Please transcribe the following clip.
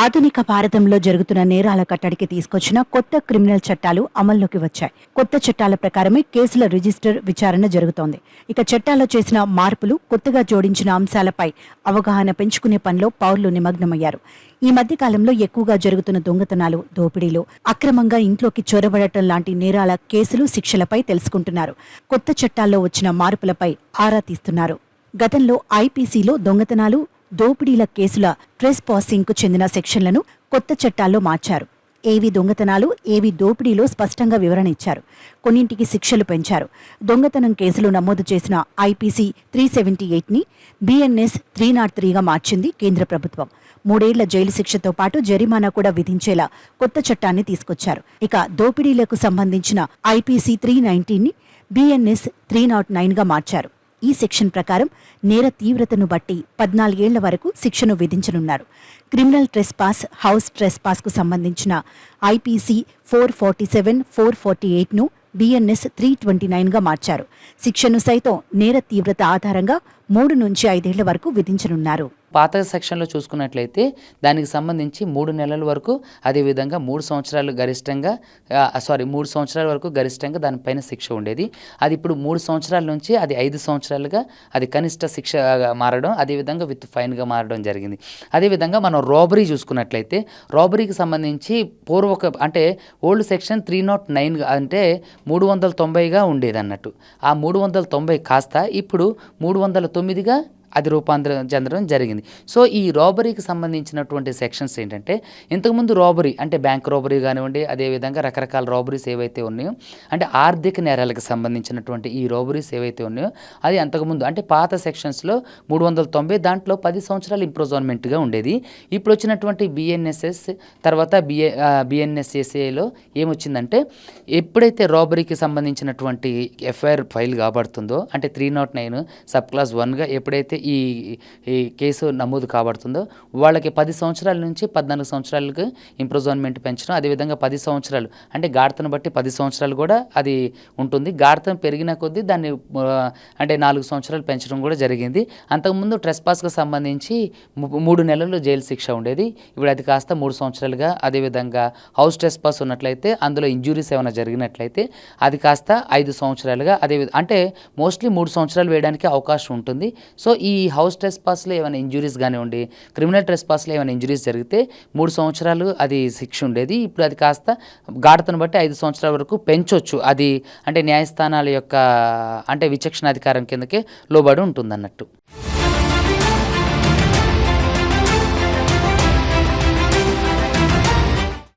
ఆధునిక భారతంలో జరుగుతున్న నేరాల కట్టడికి తీసుకొచ్చిన కొత్త క్రిమినల్ చట్టాలు అమల్లోకి వచ్చాయి. కొత్త చట్టాల ప్రకారమే కేసుల రిజిస్టర్ విచారణ జరుగుతోంది. ఇక చట్టాల్లో చేసిన మార్పులు కొత్తగా జోడించిన అంశాలపై అవగాహన పెంచుకునే పనిలో పౌరులు నిమగ్నమయ్యారు. ఈ మధ్య కాలంలో ఎక్కువగా జరుగుతున్న దొంగతనాలు దోపిడీలు అక్రమంగా ఇంట్లోకి చొరబడటం లాంటి నేరాల కేసులు శిక్షలపై తెలుసుకుంటున్నారు. కొత్త చట్టాల్లో వచ్చిన మార్పులపై ఆరా తీస్తున్నారు. గతంలో ఐపీసీలో దొంగతనాలు దోపిడీల కేసుల ట్రెస్ పాసింగ్కు చెందిన సెక్షన్లను కొత్త చట్టాల్లో మార్చారు. ఏవి దొంగతనాలు ఏవి దోపిడీలో స్పష్టంగా వివరణ ఇచ్చారు. కొన్నింటికి శిక్షలు పెంచారు. దొంగతనం కేసులు నమోదు చేసిన ఐపీసీ త్రీ సెవెంటీ ఎయిట్ని బీఎన్ఎస్ త్రీ నాట్ త్రీగా మార్చింది కేంద్ర ప్రభుత్వం. మూడేళ్ళ జైలు శిక్షతో పాటు జరిమానా కూడా విధించేలా కొత్త చట్టాన్ని తీసుకొచ్చారు. ఇక దోపిడీలకు సంబంధించిన ఐపీసీ త్రీ నైన్టీన్ని బీఎన్ఎస్ త్రీ నాట్ నైన్గా మార్చారు. ఈ సెక్షన్ ప్రకారం నేర తీవ్రతను బట్టి పద్నాలుగేళ్ళ వరకు శిక్షను విధించనున్నారు. క్రిమినల్ ట్రెస్ పాస్ హౌస్ ట్రెస్ పాస్కు సంబంధించిన IPC four forty seven four forty ఎయిట్ను BNS three twenty నైన్గా మార్చారు. శిక్షను సైతం నేర తీవ్రత ఆధారంగా మూడు నుంచి ఐదేళ్ళ వరకు విధించనున్నారు. పాత సెక్షన్లో చూసుకున్నట్లయితే దానికి సంబంధించి మూడు నెలల వరకు అదేవిధంగా మూడు సంవత్సరాలు గరిష్టంగా సారీ మూడు సంవత్సరాల వరకు గరిష్టంగా దానిపైన శిక్ష ఉండేది. అది ఇప్పుడు మూడు సంవత్సరాల నుంచి అది ఐదు సంవత్సరాలుగా అది కనిష్ట శిక్షగా మారడం అదేవిధంగా విత్ ఫైన్గా మారడం జరిగింది. అదేవిధంగా మనం రాబరీ చూసుకున్నట్లయితే రాబరీకి సంబంధించి పూర్వక అంటే old section three not nine అంటే మూడు వందల తొంభైగా ఉండేది అన్నట్టు ఆ మూడు వందల తొంభై కాస్త ఇప్పుడు మూడు వందల తొమ్మిదిగా అది రూపాంతరం చెందడం జరిగింది. సో ఈ రాబరీకి సంబంధించినటువంటి సెక్షన్స్ ఏంటంటే ఇంతకుముందు రాబరీ అంటే బ్యాంక్ రాబరీ కానివ్వండి అదేవిధంగా రకరకాల రాబరీస్ ఏవైతే ఉన్నాయో అంటే ఆర్థిక నేరాలకు సంబంధించినటువంటి ఈ రాబరీస్ ఏవైతే ఉన్నాయో అది అంతకుముందు అంటే పాత సెక్షన్స్లో మూడు వందల తొంభై దాంట్లో పది సంవత్సరాలు ఇంప్రూవ్మెంట్గా ఉండేది. ఇప్పుడు వచ్చినటువంటి బిఎన్ఎస్ఎస్ తర్వాత బిఏ బిఎన్ఎస్ఎస్ఏలో ఏమొచ్చిందంటే ఎప్పుడైతే రాబరీకి సంబంధించినటువంటి ఎఫ్ఐఆర్ ఫైల్ కాబడుతుందో అంటే three not nine sub clause వన్గా ఎప్పుడైతే ఈ ఈ కేసు నమోదు కాబడుతుందో వాళ్ళకి పది సంవత్సరాల నుంచి పద్నాలుగు సంవత్సరాలకు ఇంప్రూవ్మెంట్ పెంచడం అదేవిధంగా పది సంవత్సరాలు అంటే గాఢతను బట్టి పది సంవత్సరాలు కూడా అది ఉంటుంది. గాఢతం పెరిగిన కొద్దీ దాన్ని అంటే నాలుగు సంవత్సరాలు పెంచడం కూడా జరిగింది. అంతకుముందు ట్రెస్ పాస్కు సంబంధించి మూడు నెలలు జైలు శిక్ష ఉండేది. ఇప్పుడు అది కాస్త మూడు సంవత్సరాలుగా అదేవిధంగా హౌస్ ట్రెస్ పాస్ ఉన్నట్లయితే అందులో ఇంజురీస్ ఏమైనా జరిగినట్లయితే అది కాస్త ఐదు సంవత్సరాలుగా అదే అంటే మోస్ట్లీ మూడు సంవత్సరాలు వేయడానికి అవకాశం ఉంటుంది. సో ఈ హౌస్ ట్రెస్ పాస్లో ఏమైనా ఇంజురీస్ కానివ్వండి క్రిమినల్ ట్రెస్ పాస్లో ఏమైనా ఇంజురీస్ జరిగితే మూడు సంవత్సరాలు అది శిక్ష ఉండేది. ఇప్పుడు అది కాస్త గాఢతను బట్టి ఐదు సంవత్సరాల వరకు పెంచవచ్చు అది అంటే న్యాయస్థానాల యొక్క అంటే విచక్షణాధికారం కిందకే లోబడి ఉంటుంది అన్నట్టు